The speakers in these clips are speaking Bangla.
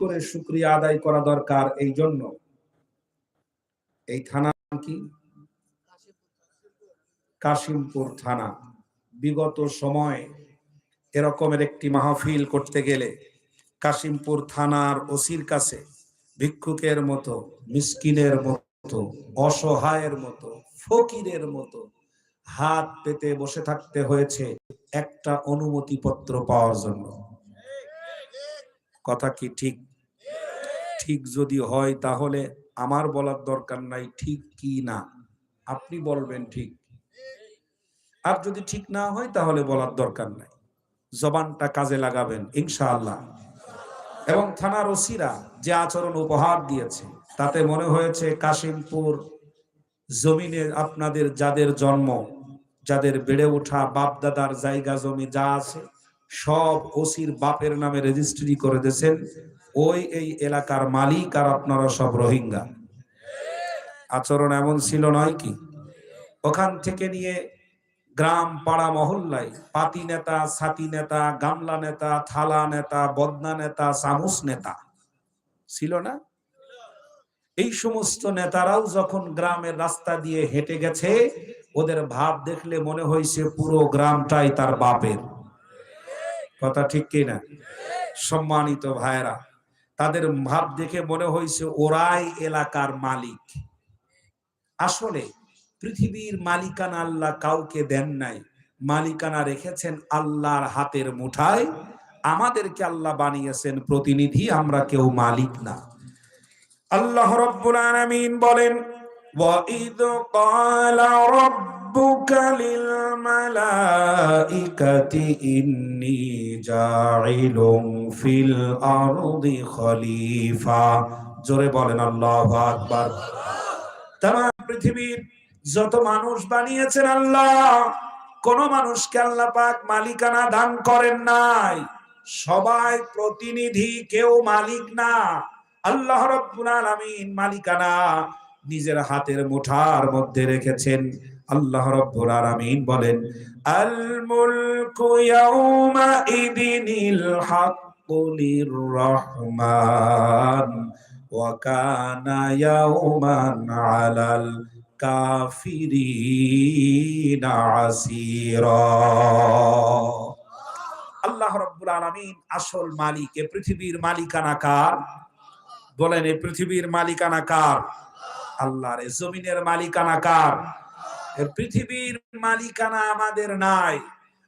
করে শুক্রিয়া আদায় করা দরকার এই জন্য। এই থানা কি? কাশিমপুর থানা। বিগত সময় এরকমের একটি মাহফিল করতে গেলে কাশিমপুর থানার ওসির কাছে ভিক্ষুকের মতো, মিসকিনের মতো, অসহায়ের মতো, ফকিরের মতো হাত পেতে বসে থাকতে হয়েছে একটা অনুমতি পত্র পাওয়ার জন্য। কথা কি ঠিক? ঠিক যদি হয়, তাহলে আমার বলার দরকার নাই, ঠিক কি না? আপনি বলবেন ঠিক। আর যদি ঠিক না হয়, তাহলে বলার দরকার নাই। জবানটা কাজে লাগাবেন, ইনশাআল্লাহ। এবং থানার ওসিরা যে আচরণ উপহার দিয়েছে, তাতে মনে হয়েছে কাশিমপুর জমিনে আপনাদের যাদের জন্ম, যাদের বেড়ে ওঠা বাপ দাদার জায়গা জমি যা আছে, সব ওসির বাপের নামে রেজিস্ট্রি করে দিয়েছেন। ওই এই এলাকার মালিক আর আপনারা সব রোহিঙ্গা। আচরণ এমন ছিল নয় কি? ওখান থেকে নিয়ে গ্রাম, পাড়া, মহল্লায় পাতি নেতা সাতি নেতা, গামলা নেতা, থালা নেতা, বদনা নেতা, সামুস নেতা ছিল না? এই সমস্ত নেতারাও যখন গ্রামের রাস্তা দিয়ে হেঁটে গেছে, ওদের ভাব দেখলে মনে হয়েছে পুরো গ্রামটাই তার বাপের। কথা ঠিক কিনা সম্মানিত ভাইরা তাদের ভাব দেখে মনে হয়েছে ওরাই এলাকার মালিক। আসলে পৃথিবীর মালিকানা আল্লাহ কাউকে দেন নাই। মালিকানা রেখেছেন আল্লাহর হাতের মুঠায়। আমাদেরকে আল্লাহ বানিয়েছেন প্রতিনিধি, আমরা কেউ মালিক না। আল্লাহ রব্বুল আলামিন বলেন رَبُّكَ لِلْمَلَائِكَةِ إِنِّي جَاعِلٌ فِي الْأَرْضِ خَلِيفَةً জোরে বলেন আল্লাহু আকবার তাম পৃথিবীর যত মানুষ বানিয়েছেন আল্লাহ কোন মানুষকে আল্লাহ পাক মালিকানা দান করেন নাই সবাই প্রতিনিধি কেউ মালিক না আল্লাহ রব্বুল আলামিন মালিকানা নিজের হাতের মুঠার মধ্যে রেখেছেন আল্লাহ রব্বুল আলামিন বলেন, আল মুলকু ইয়াউমা ইদিনিল হাক্কু লিররহমান, ওয়া কানা ইয়াউমান আলাল কাফিরিনা আসীরা। আল্লাহ রব্বুল আলামিন আসল মালিক, এ পৃথিবীর মালিকানা কার? বলেন এই পৃথিবীর মালিকানা কার? আল্লাহর জমিনের মালিকানা কার? এ পৃথিবীর মালিকানা আমাদের নাই।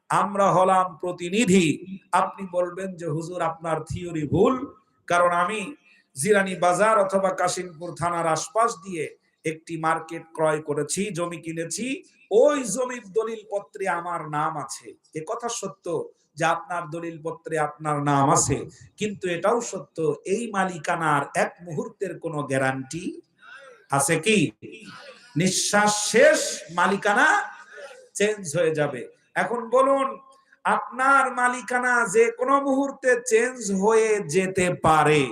আমরা হলাম প্রতিনিধি। আপনি বলবেন যে, হুজুর, আপনার থিওরি ভুল। কারণ আমি জিরানি বাজার অথবা কাশিমপুর থানার আশপাশ দিয়ে একটি মার্কেট ক্রয় করেছি, জমি কিনেছি। ওই জমির দলিল পত্রে আমার নাম আছে। এ কথা সত্য যে, আপনার দলিল পত্রে আপনার নাম আছে। কিন্তু এটাও সত্য, এই মালিকানার এক মুহূর্তের কোনো গ্যারান্টি আছে কি? নিঃশ্বাস শেষ, মালিকানা চেঞ্জ হয়ে যাবে। এখন বলুন, আপনার মালিকানা যে কোনো মুহূর্তে চেঞ্জ হয়ে যেতে পারে।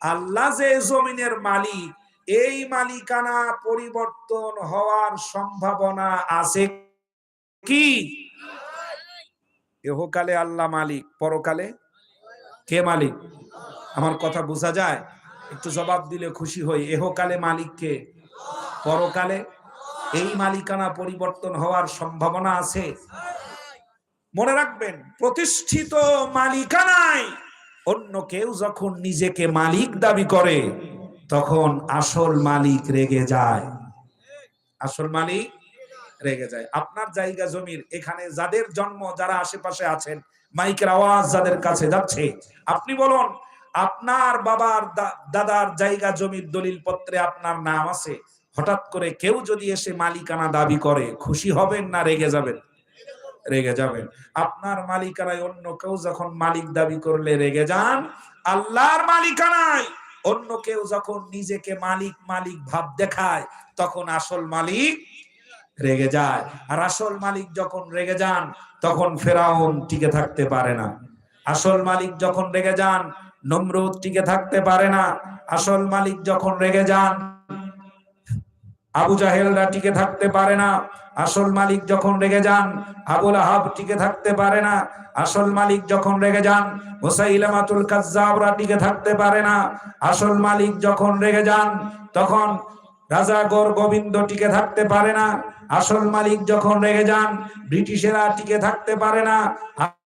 আল্লাহ যে জমিনের মালিক, এই মালিকানা পরিবর্তন হওয়ার সম্ভাবনা আছে কি? এহকালে আল্লাহ মালিক, পরকালে কে মালিক? আমার কথা বোঝা যায়? একটু জবাব দিলে খুশি হই। এহকালে মালিক কে? পরকালে এই মালিকানা পরিবর্তন হওয়ার সম্ভাবনা আছে। মনে রাখবেন, প্রতিষ্ঠিত মালিকানায় অন্য কেউ যখন নিজেকে মালিক দাবি করে, তখন আসল মালিক রেগে যায়। আসল মালিক রেগে যায়। আপনার জায়গা জমির এখানে যাদের জন্ম, যারা আশেপাশে আছেন, মাইকের আওয়াজ যাদের কাছে যাচ্ছে, আপনি বলুন, আপনার বাবার দাদার জায়গা জমির দলিল পত্রে আপনার নাম আছে? হঠাৎ করে কেউ যদি এসে মালিকানা দাবি করে, খুশি হবেন না রেগে যাবেন? রেগে যাবেন। আপনার মালিকানায় অন্য কেউ যখন মালিক দাবি করলে রেগে যান, আল্লাহর মালিকানায়। অন্য কেউ যখন নিজেকে মালিক মালিক ভাব দেখায়, তখন আসল মালিক রেগে যায়। আর আসল মালিক যখন রেগে যান, তখন ফেরাউন টিকে থাকতে পারে না। আসল মালিক যখন রেগে যান, নমরুদ টিকে থাকতে পারে না। আসল মালিক যখন রেগে যান আবু জাহেলরা টিকে থাকতে পারে না। আসল মালিক যখন রেগে যান আবুল আহাব টিকে থাকতে পারে না। আসল মালিক যখন রেগে যান মুসাইলামাতুল কাজ্জাবরা টিকে থাকতে পারে না। আসল মালিক যখন রেগে যান, তখন রাজা গর গোবিন্দ টিকে থাকতে পারে না। আসল মালিক যখন রেগে যান, ব্রিটিশেরা টিকে থাকতে পারে না।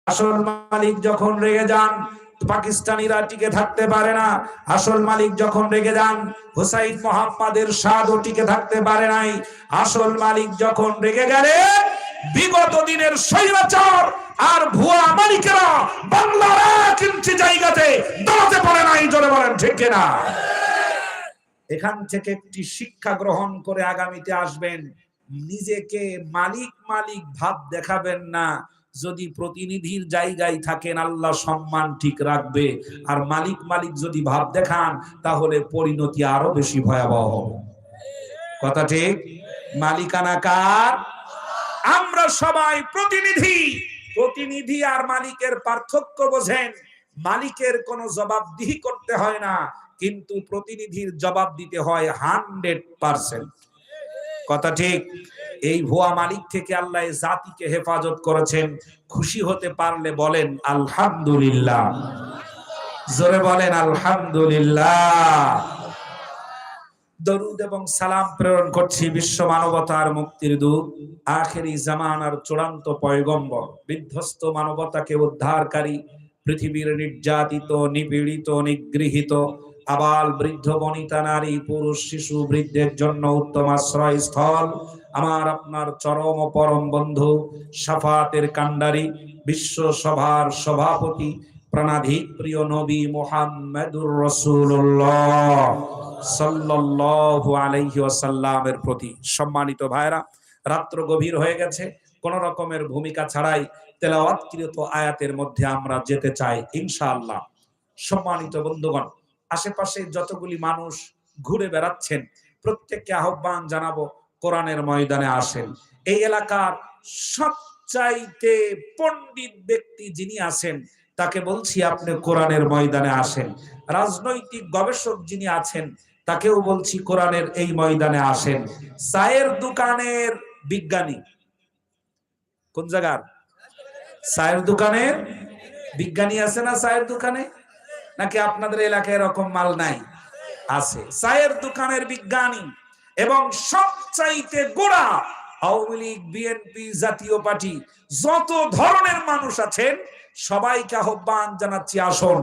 আসল মালিক যখন রেগে যান পাকিস্তানিরা টিকে থাকতে পারে না। আসল মালিক যখন রেগে যান, হুসাইন মোহাম্মদের স্বাদও টিকে থাকতে পারে নাই। আসল মালিক যখন রেগে গেলে, বিগত দিনের স্বৈরাচার আর ভুয়া মালিকেরা বাংলার এক ইঞ্চি জায়গাতে দাঁড়াতে পারে নাই, জোরে বলেন, ঠিক কিনা? এখান থেকে একটি শিক্ষা গ্রহণ করে আগামীতে আসবেন। নিজেকে মালিক মালিক ভাব দেখাবেন না। যদি প্রতিনিধির জায়গায় থাকেন, আল্লাহ সম্মান ঠিক রাখবে। আর মালিক মালিক যদি ভাব দেখান, তাহলে পরিণতি আরও বেশি ভয়াবহ হবে। কথা ঠিক? মালিকানা কার? আমরা সবাই প্রতিনিধি। প্রতিনিধি আর মালিকের পার্থক্য বোঝেন। মালিকের কোনো জবাবদিহি করতে হয় না, কিন্তু প্রতিনিধির জবাব দিতে হয় হান্ড্রেড পার্সেন্ট। কথা ঠিক? এই ভুয়া মালিক থেকে আল্লাহ জাতিকে হেফাজত করেছেন। খুশি হতে পারলে বলেন, আলহামদুলিল্লাহ। জোরে বলেন, আলহামদুলিল্লাহ। দরুদ এবং সালাম প্রেরণ করছি বিশ্ব মানবতার মুক্তির দূত, আখেরি জামানার চূড়ান্ত পয়গম্বর, বিধ্বস্ত মানবতাকে উদ্ধারকারী, পৃথিবীর নির্যাতিত, নিপীড়িত, নিগৃহীত, আবাল বৃদ্ধ, বনিতা নারী, পুরুষ, শিশু, বৃদ্ধের জন্য উত্তম আশ্রয় স্থল আমার আপনার চরম পরম বন্ধু সাফাতের কান্ডারি বিশ্ব সভার সভাপতি প্রাণাধিক প্রিয় নবী মোহাম্মদুর রসুল্লাহ সাল্লাল্লাহু আলাইহি ওয়াসাল্লামের প্রতি। সম্মানিত ভাইরা, রাত্র গভীর হয়ে গেছে। কোন রকমের ভূমিকা ছাড়াই তেলাওয়াতকৃত আয়াতের মধ্যে আমরা যেতে চাই ইনশাআল্লাহ। সম্মানিত বন্ধুগণ, আশেপাশে যতগুলি মানুষ ঘুরে বেড়াচ্ছেন, প্রত্যেককে আহ্বান জানাব কোরআনের ময়দানে আসেন। এই এলাকার সবচাইতে পণ্ডিত ব্যক্তি যিনি আছেন, তাকে বলছি আপনি কোরআনের ময়দানে আসেন। রাজনৈতিক গবেষক যিনি আছেন, তাকেও বলছি কোরআনের এই ময়দানে আসেন। চায়ের দোকানের বিজ্ঞানী। কোন জায়গার? চায়ের দোকানের বিজ্ঞানী আছে না চায়ের দোকানে? নাকি আপনাদের এলাকায় এরকম মাল নাই? আছে। চায়ের দোকানের বিজ্ঞানী। এবং সবচাইতে গোড়া আওয়ামী লীগ বিএনপি জাতীয় পার্টি, যত ধরনের মানুষ আছেন, সবাইকে আহ্বান জানাচ্ছি, আসুন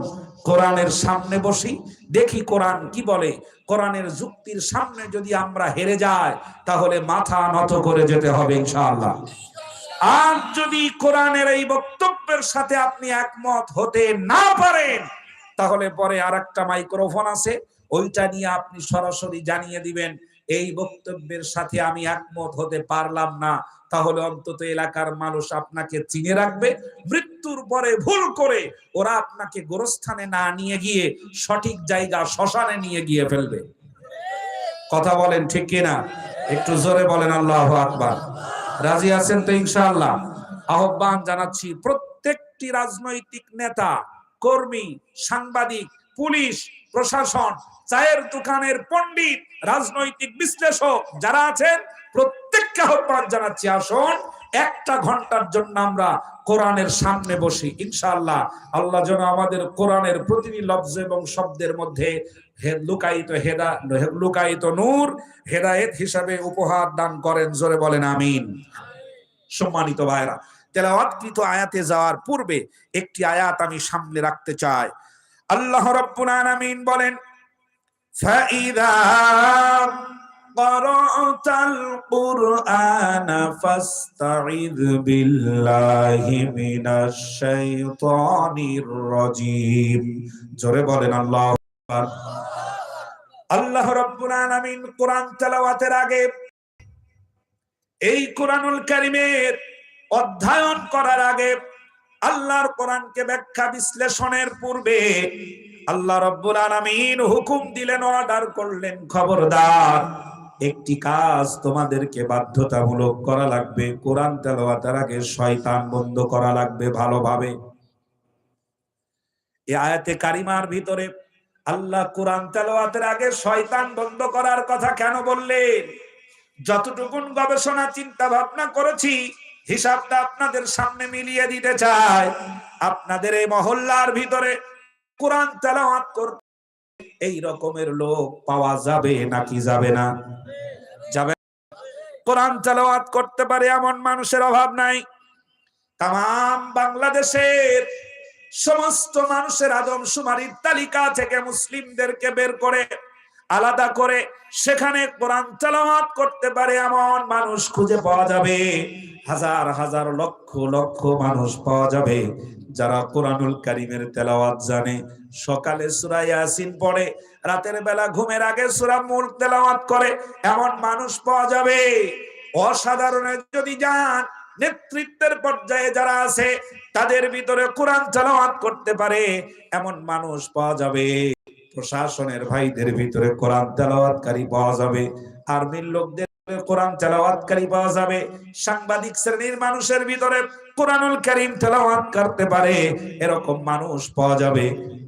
কোরআনের সামনে বসি, দেখি কোরআন কি বলে। কোরআনের যুক্তির সামনে যদি আমরা হেরে যাই, তাহলে মাথা নত করে যেতে হবে, ইনশাআল্লাহ। আর যদি কোরআনের এই বক্তব্যের সাথে আপনি একমত হতে না পারেন, তাহলে পরে আর একটা মাইক্রোফোন আছে, ওইটা নিয়ে আপনি সরাসরি জানিয়ে দিবেন এই বক্তব্যের সাথে আমি একমত হতে পারলাম না। তাহলে অন্তত এলাকার মানুষ আপনাকে চিনে রাখবে, মৃত্যুর পরে ভুল করে ওরা আপনাকে গোরস্থানে না নিয়ে গিয়ে সঠিক জায়গা শ্মশানে নিয়ে গিয়ে ফেলবে। কথা বলেন ঠিক কিনা? একটু জোরে বলেন, আল্লাহ আকবার। রাজি আছেন তো ইনশাআল্লাহ? আহ্বান জানাচ্ছি, প্রত্যেকটি রাজনৈতিক নেতা, কর্মী, সাংবাদিক, পুলিশ, প্রশাসন চায়ের দোকানের পণ্ডিত, রাজনৈতিক বিশ্লেষক যারা আছেন, প্রত্যেককে আহ্বান জানাচ্ছি, আসুন, একটা ঘণ্টার জন্য আমরা কোরআনের সামনে বসি। ইনশাআল্লাহ, আল্লাহ যেন আমাদের কোরআনের প্রতিটি লব্জ এবং শব্দের মধ্যে লুকায়িত হেদা লুকায়িত নূর, হেদায়েত হিসাবে উপহার দান করেন, জোরে বলেন আমিন। সম্মানিত ভাইরা তেলাওয়াতকৃত আয়াতে যাওয়ার পূর্বে একটি আয়াত আমি সামনে রাখতে চাই। আল্লাহ রাব্বুল আলামিন বলেন ফাইদা قرأت القرآن فاستعذ بالله من الشيطان الرجيم জোরে বলেন আল্লাহ আল্লাহ রাব্বুল আলামিন কোরআন তেলাওয়াতের আগে এই কোরআনুল কারিমের অধ্যয়ন করার আগে আল্লাহর কোরআনকে ব্যাখ্যা বিশ্লেষণের পূর্বে আল্লাহ রব্বুল আলামিন হুকুম দিলেন অর্ডার করলেন, খবরদার। একটি কাজ তোমাদেরকে বাধ্যতামূলক করা লাগবে। কোরআন তেলাওয়াতের আগে শয়তান বন্ধ করা লাগবে ভালোভাবে। এই আয়াতে কারিমার ভিতরে আল্লাহ কোরআন তেলাওয়াতের আগে শয়তান বন্ধ করার কথা কেন বললেন? যতটুকুন গবেষণা, চিন্তা ভাবনা করেছি, হিসাবটা আপনাদের সামনে মিলিয়ে দিতে চাই। আপনাদের এই মহল্লার ভিতরে কোরআন তেলাওয়াত করতে এই রকমের লোক পাওয়া যাবে নাকি যাবে না? যাবে কোরআন তেলাওয়াত করতে পারে এমন মানুষের অভাব নাই। তাম বাংলাদেশের সমস্ত মানুষের আদমশুমারির তালিকা থেকে মুসলিমদেরকে বের করে, আলাদা করে সেখানে কোরআন তেলাওয়াত করতে পারে এমন মানুষ খুঁজে পাওয়া যাবে। হাজার হাজার লক্ষ লক্ষ মানুষ পাওয়া যাবে। যারা কোরআনুল কারিমের তেলাওয়াত জানে, সকালে সূরা ইয়াসিন পড়ে, রাতের বেলা ঘুমের আগে সূরা মুলক তেলাওয়াত করে, এমন মানুষ পাওয়া যাবে। অসাধারণের যদি যান, নেতৃত্বের পর্যায়ে যারা আছে, তাদের ভিতরে কোরআন তেলাওয়াত করতে পারে, এমন মানুষ পাওয়া যাবে। প্রশাসনের ভাইদের ভিতরে কোরআন তেলাওয়াতকারী পাওয়া যাবে। আর্মির লোকদের কোরআন তেলাওয়াতকারী পাওয়া যাবে। সাংবাদিক শ্রেণির মানুষের ভিতরে কোরআনুল কারীম তেলাওয়াত করতে পারে, এরকম মানুষ পাওয়া যাবে।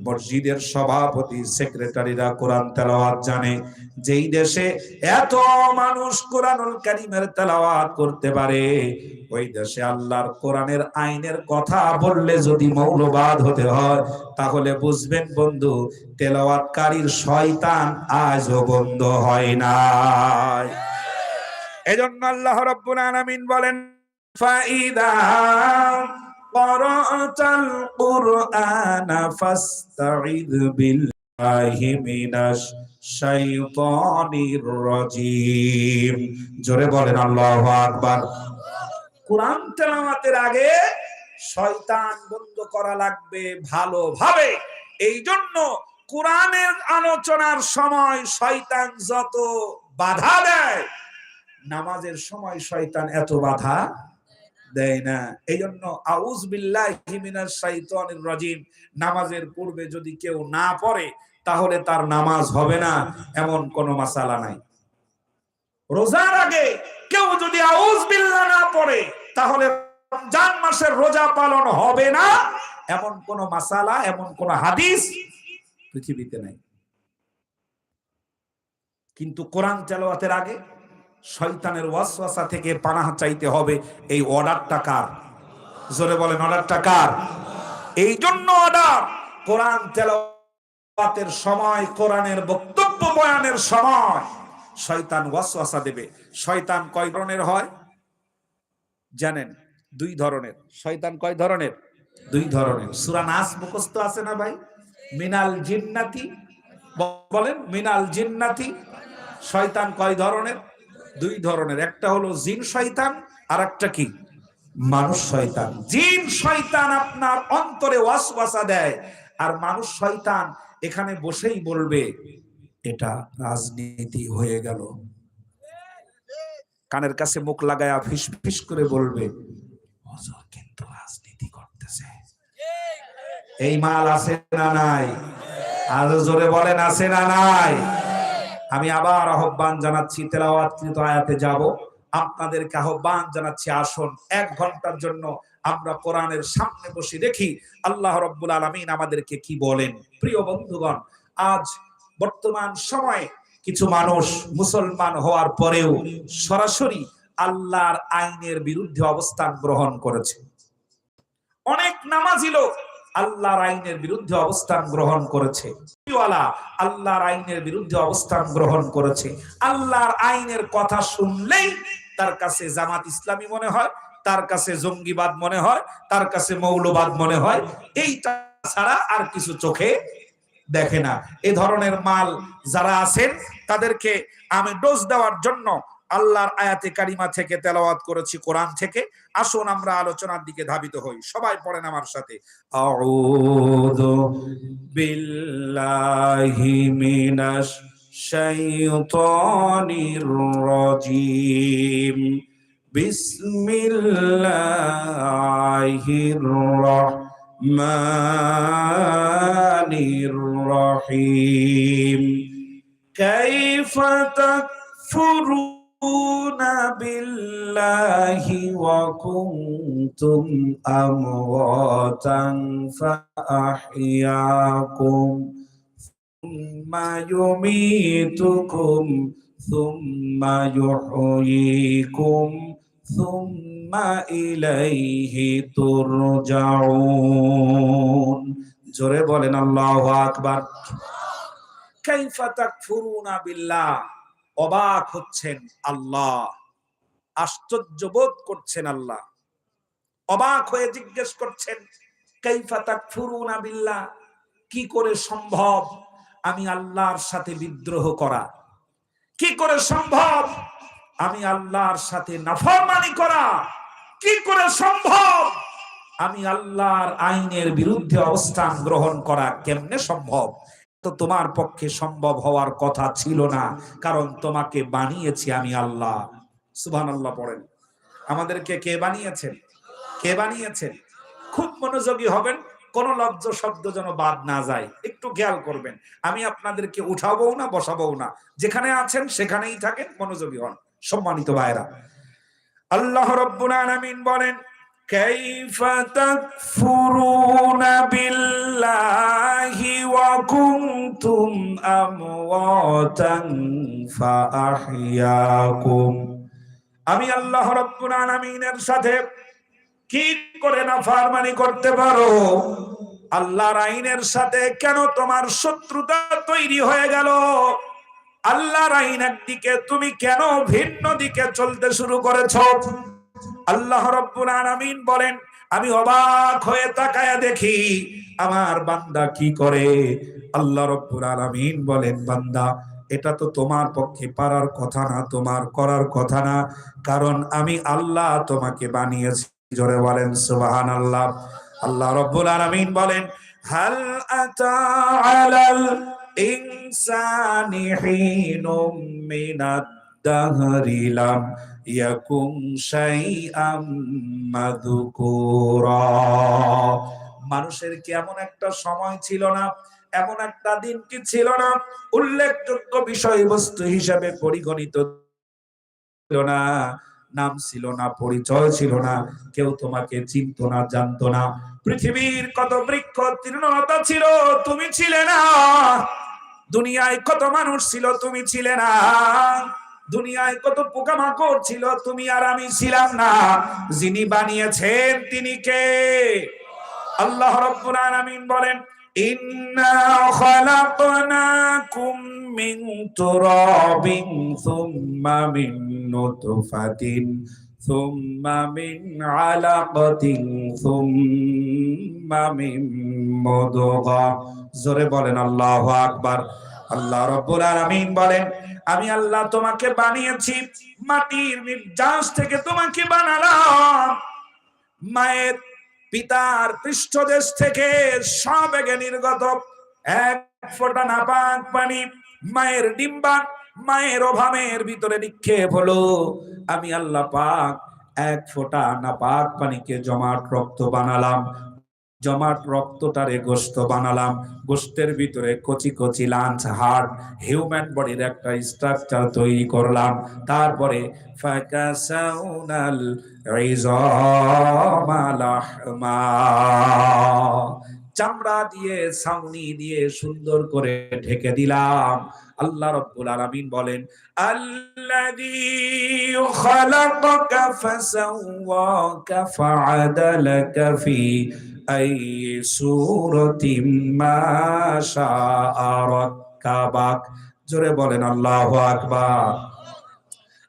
মসজিদের সভাপতি, সেক্রেটারিরা কোরআন তেলাওয়াত জানে। যেই দেশে এত মানুষ কোরআনুল কারীমের তেলাওয়াত করতে পারে, ওই দেশে আল্লাহর কোরআনের আইনের কথা বললে যদি মৌলবাদ হতে হয়, তাহলে বুঝবেন বন্ধু, তেলাওয়াতকারীর শয়তান আজও বন্ধ হয় না এজন্য আল্লাহ রব্বুল আলামিন বলেন জোরে বলেন, আল্লাহ আকবার। কোরআন তেলামাতের আগে শয়তান বন্ধ করা লাগবে ভালোভাবে। এই জন্য কোরআনের আলোচনার সময় শয়তান যত বাধা দেয় নামাজের সময় শয়তান এত বাধা দেয় না। এই জন্য আউজ বিল্লাহি মিনাশ শাইতানির রাজিম, নামাজের পূর্বে যদি কেউ না পড়ে, তাহলে তার নামাজ হবে না, এমন কোন মাসালা নাই। রোজার আগে কেউ যদি আউজ বিল্লাহ না পড়ে, তাহলে রমজান মাসের রোজা পালন হবে না, এমন কোন মাসালা, এমন কোন হাদিস পৃথিবীতে নাই। কিন্তু কোরআন তেলাওয়াতের আগে শয়তানের ওয়াসওয়াসা থেকে পানাহ চাইতে হবে। এই অর্ডারটা কার? জোরে বলেন, অর্ডারটা কার? এই জন্য অর্ডার। কোরআন তেলাওয়াতের সময়, কোরআনের বক্তব্য বয়ানের সময় শয়তান ওয়াসওয়াসা দেবে। শয়তান কয় ধরনের হয়? জানেন, দুই ধরনের। শয়তান কয় ধরনের? দুই ধরনের। সূরা নাস মুখস্থ আছে না ভাই? মিনাল জিন্নাতি, বলেন, মিনাল জিন্নাতি। শয়তান কয় ধরনের? দুই ধরনের, একটা হলো জিন শয়তান আর একটা কি? মানুষ শয়তান। জিন শয়তান আপনার অন্তরে ওয়াসওয়াসা দেয় আর মানুষ শয়তান এখানে বসেই বলবে, এটা রাজনীতি হয়ে গেল। কানের কাছে মুখ লাগায়া ফিস ফিস করে বলবে কিন্তু রাজনীতি করতেছে। এই মাল আছে না নাই? আরও জোরে বলেন, আছে না নাই? আমি আবার আহ্বান জানাচ্ছি তেলাওয়াতকৃত আয়াতে যাব। আপনাদেরকে আহ্বান জানাচ্ছি, আসুন, এক ঘণ্টার জন্য আমরা কোরআনের সামনে বসে দেখি আল্লাহ রব্বুল আলমিন আমাদেরকে কি বলেন। প্রিয় বন্ধুগণ, আজ বর্তমান সময়ে কিছু মানুষ মুসলমান হওয়ার পরেও সরাসরি আল্লাহর আইনের বিরুদ্ধে অবস্থান গ্রহণ করেছে। অনেক নামাজি লোক আল্লাহর আইনের বিরুদ্ধে অবস্থান গ্রহণ করেছে। আল্লাহর আইনের বিরুদ্ধে অবস্থান গ্রহণ করেছে। আল্লাহর আইনের কথা শুনলেই তার কাছে জামাত ইসলামী মনে হয়, তার কাছে জঙ্গিবাদ মনে হয়, তার কাছে মৌলবাদ মনে হয়। এইটা ছাড়া আর কিছু চোখে দেখে না। এ ধরনের মাল যারা আছেন, তাদেরকে আমি ডোজ দেওয়ার জন্য আল্লাহর আয়াতে কারিমা থেকে তেলাওয়াত করেছি কোরআন থেকে। আসুন আমরা আলোচনার দিকে ধাবিত হই। সবাই পড়েন আমার সাথে। আউযু বিল্লাহি মিনাশ بالله وكنتم أمواتا فأحياكم ثم يميتكم ثم يحييكم ثم إليه ترجعون جرب لنا الله أكبر كيف تكفرون بالله অবাক হচ্ছেন আল্লাহ। আশ্চর্য বোধ করছেন আল্লাহ। অবাক হয়ে জিজ্ঞেস করছেন, কাইফা তাকফুরুনা বিল্লাহ? কি করে সম্ভব আমি আল্লাহর সাথে বিদ্রোহ করা? কি করে সম্ভব আমি আল্লাহর সাথে নাফরমানি করা? কি করে সম্ভব আমি আল্লাহর আইনের বিরুদ্ধে অবস্থান গ্রহণ করা? কেমনে সম্ভব? তো তোমার পক্ষে সম্ভব হওয়ার কথা ছিল না, কারণ তোমাকে বানিয়েছি আমি আল্লাহ। সুবহান আল্লাহ পড়েন। আমাদেরকে কে বানিয়েছেন? কে বানিয়েছেন? খুব মনোযোগী হবেন, কোন লব্জ শব্দ যেন বাদ না যায়। একটু খেয়াল করবেন, আমি আপনাদেরকে উঠাবো না বসাবো না। যেখানে আছেন, সেখানেই থাকেন, মনোযোগী হন। সম্মানিত ভাইরা আল্লাহ রব্বুল আলামিন বলেন كيف تكفرون بالله وكنتم أمواتا فأحياكم আমি আল্লাহ রব্বুল আলামিনের সাথে কি করে না ফারমানি করতে পারো আল্লাহর আইনের সাথে কেন তোমার শত্রুতা তৈরি হয়ে গেল আল্লাহর আইন একদিকে তুমি কেন ভিন্ন দিকে চলতে শুরু করেছো আল্লাহ রব্বুল আলামিন বলেন, আমি অবাক হয়ে তাকায়া দেখি আমার বান্দা কি করে? আল্লাহ রব্বুল আলামিন বলেন, বান্দা, এটা তো তোমার পক্ষে পারার কথা না, তোমার করার কথা না, কারণ আমি আল্লাহ তোমাকে বানিয়েছি। জোরে বলেন, সুবহানাল্লাহ। আল্লাহ রব্বুল আলামিন বলেন, হাল আতা আলাল ইনসানি হিনুম মিনাদ দাহরি লাম ইয়াকুম শাইআম মাযকুরা মানুষের কি একটা সময় ছিল না? এমন একটা দিন কি ছিল না? উল্লেখযোগ্য বিষয়বস্তু হিসাবে পরিগণিত ছিল না। নাম ছিল না, পরিচয় ছিল না। কেউ তোমাকে চিনতো না, জানতো না। পৃথিবীর কত বৃক্ষ তৃণলতা ছিল, তুমি ছিলে না। দুনিয়ায় কত মানুষ ছিল, তুমি ছিলে না। দুনিয়ায় কত পোকামাকড় ছিল, তুমি আর আমি ছিলাম না। যিনি বানিয়েছেন তিনি কে? আল্লাহ রাব্বুল আলামিন বলেন, ইন্না খালাকনাকুম মিন তুরাবিন সুম্মা মিন নুতফাতিন, সুম্মা মিন আলাকাতিন, সুম্মা মিন মুদগা। জোরে বলেন আল্লাহু আকবার। আল্লাহ রাব্বুল আলামিন বলেন আমি আল্লাহ তোমাকে বানিয়েছি, মাটির নির্যাস থেকে তোমাকে বানালাম। মায়ের পিতার পৃষ্ঠদেশ থেকে সবেগে নির্গত এক ফোঁটা নাপাক পানি মায়ের ডিম্বা মায়ের অভাবের ভিতরে নিক্ষেপ হলো। আমি আল্লাহ পাক এক ফোঁটা নাপাক পানিকে জমাট রক্ত বানালাম। জমাট রক্তটারে গোস্ত বানালাম গোস্তের ভিতরে কচি কচি লাঞ্চ হার্ট হিউম্যান বডির একটা স্ট্রাকচার তৈরি করলাম। তারপরে চামড়া দিয়ে, ছাউনি দিয়ে সুন্দর করে ঢেকে দিলাম। আল্লাহ রাব্বুল আলামিন বলেন, আল্লাযী খালাকাকা ফাসাওয়াকা ফাআদালাকা ফি আই সূরাতিম মা শাআ রাক্কাবাক। জোরে বলেন, আল্লাহু আকবার।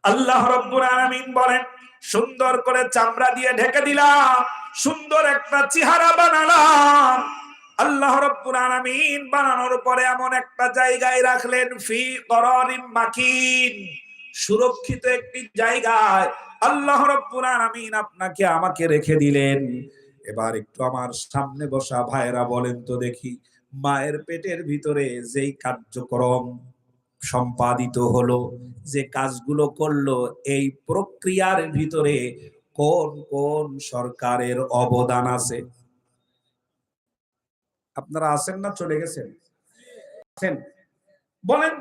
আল্লাহ রাব্বুল আলামিন বলেন, সুন্দর করে চামড়া দিয়ে ঢেকে দিলাম, সুন্দর একটা চেহারা বানালাম। আল্লাহ রাব্বুল আলামিন বানানোর পরে এমন একটা জায়গায় রাখলেন, ফি করারিম মাকিন, সুরক্ষিত একটি জায়গায়। আল্লাহ রাব্বুল আলামিন আপনাকে আমাকে রেখে দিলেন। এবার একটু আমার সামনে বসা ভাইরা বলেন তো দেখি, মায়ের পেটের ভিতরে যেই কার্যক্রম সম্পাদিত হলো, যে কাজগুলো করল, এই প্রক্রিয়ার ভিতরে কোন কোন সরকারের অবদান আছে? আপনারা আছেন না চলে গেছেন? আছেন? বলেন,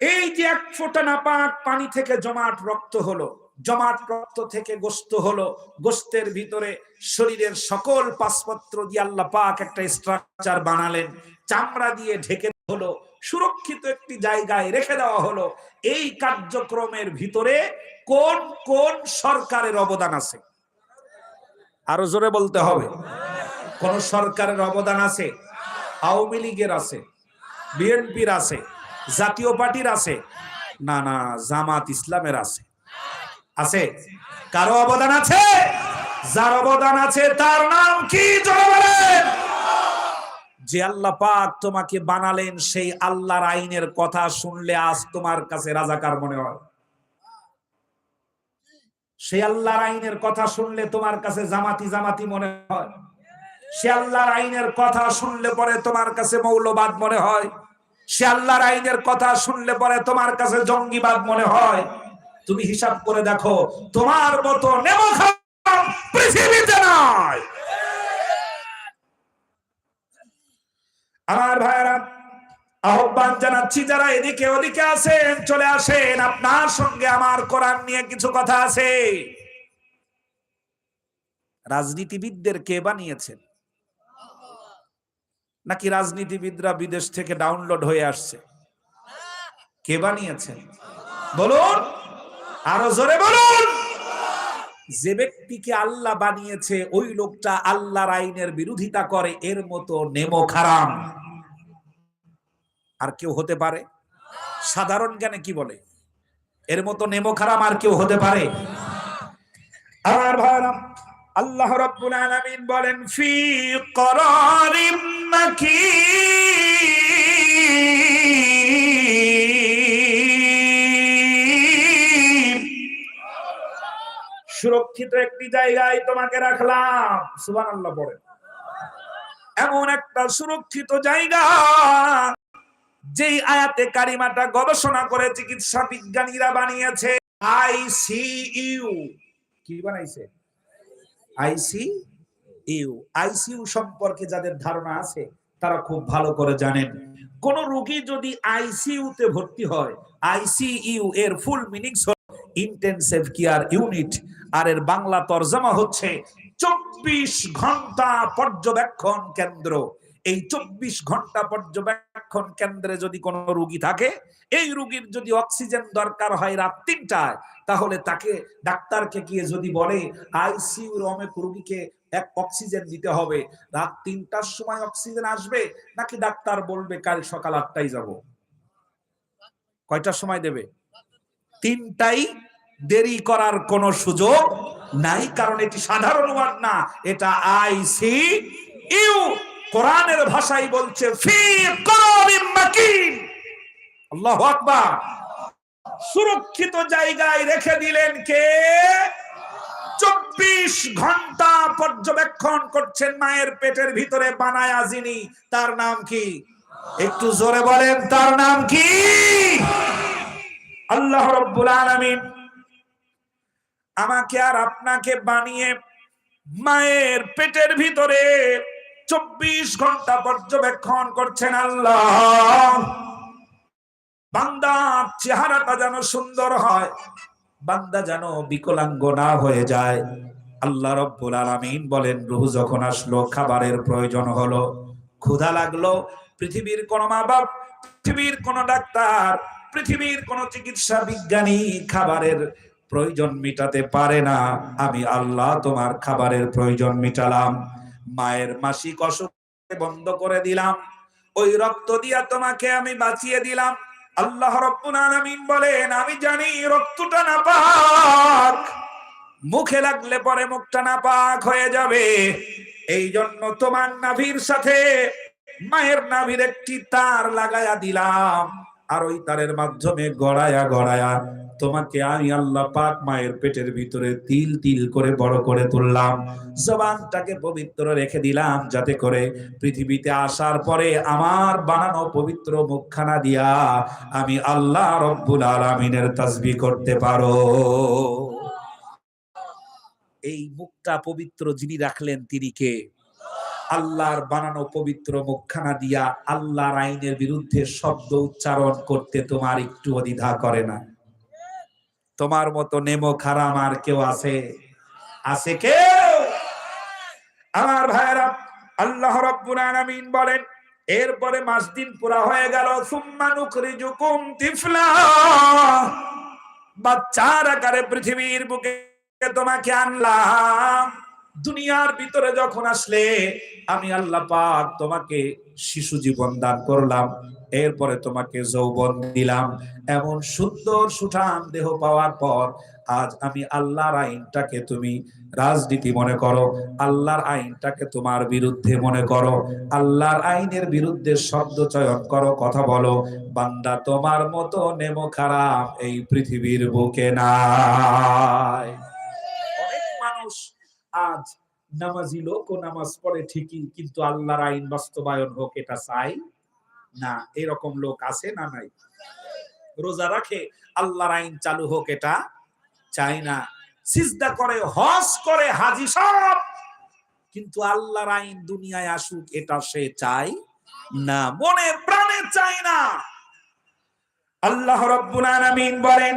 এই যে এক ফোঁটা নাপাক পানি থেকে জমাট রক্ত হলো জমাট রক্ত থেকে গোস্ত হলো। গোস্তের ভিতরে শরীরের সকল পাসপত্র দিয়ে আল্লাহ পাক একটা স্ট্রাকচার বানালেন। চামড়া দিয়ে ঢেকে হলো। সুরক্ষিত একটি জায়গায় রেখে দেওয়া হলো। এই কার্যক্রমের ভিতরে কোন কোন সরকারের অবদান আছে? আরও জোরে বলতে হবে। কোন সরকারের অবদান আছে? আওয়ামী লীগের আছে। বিএনপির আছে। জাতীয় পার্টির আছে। না না, জামাত ইসলামের আছে। আছে? কারও অবদান আছে? যার অবদান আছে, তার নাম কি যে আল্লাহ পাক তোমাকে বানালেন, সেই আল্লাহর আইনের কথা শুনলে আজ তোমার কাছে রাজাকার মনে হয়। সে আল্লাহর আইনের কথা শুনলে তোমার কাছে জামাতি জামাতি মনে হয়। সে আল্লাহর আইনের কথা শুনলে পরে তোমার কাছে মৌলবাদ মনে হয়। সে আল্লাহর আইনের কথা শুনলে পরে তোমার কাছে জঙ্গিবাদ মনে হয়। তুমি হিসাব করে দেখো, তোমার মতো পৃথিবীতে নয় আমার ভাইরা আহ্বান জানাচ্ছি যারা এদিকে ওদিকে আছেন, চলে আসেন। আপনার সঙ্গে আমার কোরআন নিয়ে কিছু কথা আছে। রাজনীতিবিদদের কে বানিয়েছেন? নাকি রাজনীতিবিদরা বিদেশ থেকে ডাউনলোড হয়ে আসছে? কে বানিয়েছেন? বলুন। আরও জোরে বলুন। যে ব্যক্তিকে আল্লাহ বানিয়েছে, ওই লোকটা আল্লাহর আইনের বিরোধিতা করে, এর মতো নেমো খারাম। আর কেউ হতে পারে? সাধারণ জ্ঞানে কি বলে? এর মতো নেমো খারাম আর কেউ হতে পারে? আমার ভাইরা, আল্লাহ রাব্বুল আলামিন বলেন, ফি করারিম মাকিন। সুরক্ষিত একটি জায়গায় তোমাকে রাখলাম। সুবহানাল্লাহ বলেন এমন একটা সুরক্ষিত জায়গা, যেই আয়াতে কারিমাটা গবেষণা করে চিকিৎসা বিজ্ঞানীরা বানিয়েছে। আইসিইউ কি বানাইছে? আইসি ইউ। আইসিইউ সম্পর্কে যাদের ধারণা আছে, তারা খুব ভালো করে জানেন। কোন রোগী যদি আইসিইউ তে ভর্তি হয় আইসিইউ এর full meanings intensive care unit. আর এর বাংলা তরজমা হচ্ছে চব্বিশ ঘণ্টা পর্যবেক্ষণ কেন্দ্র। এই চব্বিশ ঘণ্টা পর্যবেক্ষণ কেন্দ্রে যদি কোনো রুগী থাকে, এই রুগীর যদি অক্সিজেন দরকার হয় রাত তিনটায়, তাহলে তাকে ডাক্তারকে গিয়ে যদি বলে আইসিউ অনেক রুগীকে এক অক্সিজেন দিতে হবে। রাত তিনটার সময় অক্সিজেন আসবে, নাকি ডাক্তার বলবে, কাল সকাল আটটায় যাব? কয়টার সময় দেবে? তিনটাই দেরি করার কোনো সুযোগ নাই, কারণ এটি সাধারণ ওয়ার্ড না। এটা আইসি ইউ। কোরআনের ভাষায় বলছে সুরক্ষিত জায়গায় রেখে দিলেন কে? চব্বিশ ঘণ্টা পর্যবেক্ষণ করছেন মায়ের পেটের ভিতরে বানায়া যিনি, তার নাম কি? একটু জোরে বলেন, তার নাম কি? আল্লাহ রব্বুল আলামিন। আমাকে আর আপনাকে বানিয়ে মায়ের পেটের ভিতরে চব্বিশ ঘণ্টা পর্যবেক্ষণ করছেন আল্লাহ। বান্দার চেহারাটা যেন সুন্দর হয়, বান্দা যেন বিকলাঙ্গ না হয়ে যায়। আল্লাহ রব্বুল আলামিন বলেন, রুহু যখন আসলো, খাবারের প্রয়োজন হলো, ক্ষুধা লাগল, পৃথিবীর কোন মা বাপ, পৃথিবীর কোন ডাক্তার, পৃথিবীর কোন চিকিৎসা বিজ্ঞানী খাবারের প্রয়োজন মিটাতে পারে না। আমি আল্লাহ তোমার খাবারের প্রয়োজন মিটালাম। মায়ের মাসিক অসুখ বন্ধ করে দিলাম। ওই রক্ত দিয়া তোমাকে আমি বাঁচিয়ে দিলাম। আল্লাহ বলেন, আমি জানি রক্তটা না পাক মুখে লাগলে পরে মুখটা না পাক হয়ে যাবে। এই জন্য তোমার নাভির সাথে মায়ের নাভির একটি তার লাগায়া দিলাম। আর ওই তারের মাধ্যমে গড়ায়া গড়ায়া তোমাকে আমি আল্লাহ পাক মায়ের পেটের ভিতরে তিল তিল করে বড় করে তুললাম। জবানটাকে পবিত্র রেখে দিলাম যাতে করে পৃথিবীতে আসার পরে আমার বানানো পবিত্র মুখখানা দিয়া আমি আল্লাহ রব্বুল আলামিনের তাসবি করতে পারো। এই মুখটা পবিত্র যিনি রাখলেন তিনি কে? আল্লাহর বানানো পবিত্র মুখখানা দিয়া আল্লাহর আইনের বিরুদ্ধে শব্দ উচ্চারণ করতে তোমার একটু দ্বিধা করে না। তোমার মতো নেমো খারাম আর কেউ আছে? আছে কেউ? আমার ভাইরা আল্লাহ আলামিন বলেন, এরপরে মাস দিন পুরা হয়ে গেল তিফলা। বাচ্চার আকারে পৃথিবীর বুকে তোমাকে আনলাম। দুনিয়ার ভিতরে যখন আসলে আমি আল্লাহ পাক তোমাকে শিশু জীবন দান করলাম, এরপরে তোমাকে যৌবন দিলাম। এমন সুন্দর সুঠাম দেহ পাওয়ার পর আজ আমি আল্লাহর আইনটাকে তুমি রাজনীতি মনে করো, আল্লাহর আইনটাকে তোমার বিরুদ্ধে মনে করো, আল্লাহর আইনের বিরুদ্ধে শব্দ চয়ন করো, কথা বলো, বান্দা তোমার মতো নেমো খারাপ এই পৃথিবীর বুকে নাই। আজ নামাজি লোক ও নামাজ পড়ে ঠিকই, কিন্তু আল্লাহর আইন বাস্তবায়ন হোক, এটা চাই না। এরকম লোক আছে না নাই? রোজা রাখে, আল্লাহর আইন চালু হোক, এটা চাই না। সিজদা করে, হজ করে, হাজি সব। কিন্তু আল্লাহর আইন দুনিয়ায় আসুক, এটা সে চাই না। মনে প্রাণে চাই না। আল্লাহ রব্বুল আলামিন বলেন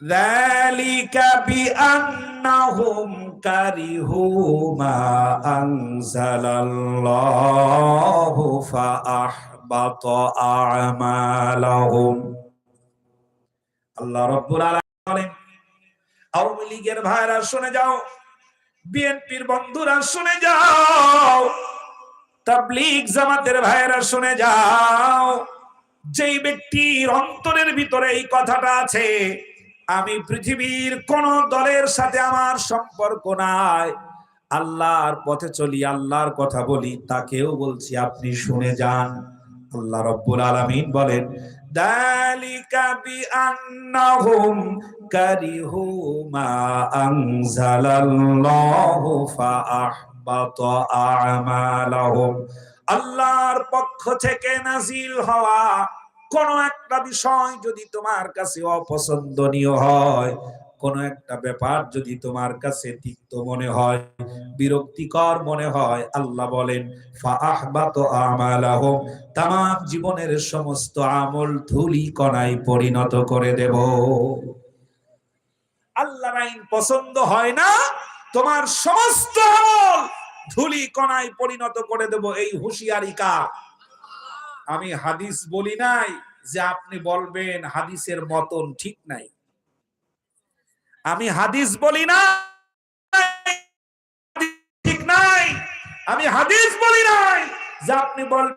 ذلك بأنهم كرهوا ما أنزل الله فأحبط أعمالهم আল্লাহ রব্বুল আলামিন বলেন আওয়ামী লীগের ভাইরা শুনে যাও বিএনপির বন্ধুরা শুনে যাও তাবলীগ জামাতের ভাইরা শুনে যাও যেই ব্যক্তির অন্তরের ভিতরে এই কথাটা আছে আমি পৃথিবীর কোন দলের সাথে আমার সম্পর্ক নাই। আল্লাহর পথে চলি, আল্লাহর কথা বলি, তাকেও বলছি, আপনি শুনে যান। আল্লাহ রব্বুল আলামিন বলেন আল্লাহর পক্ষ থেকে নাজিল হওয়া কোন একটা বিষয় যদি তোমার কাছে অপছন্দনীয় হয়, কোন একটা ব্যাপার যদি তোমার কাছে তিক্ত মনে হয়, বিরক্তিকর মনে হয়, আল্লাহ বলেন তামাম জীবনের সমস্ত আমল ধুলি কণায় পরিণত করে দেব। আল্লাহর আইন পছন্দ হয় না, তোমার সমস্ত আমল ধুলি কণায় পরিণত করে দেব। এই হুঁশিয়ারি কার? আমি হাদিস বলি নাই যে আপনি বলবেন হাদিসের মতন ঠিক নাই। আমি হাদিস বলি না ঠিক নাই। আমি হাদিস বলি নাই যে আপনি বলবেন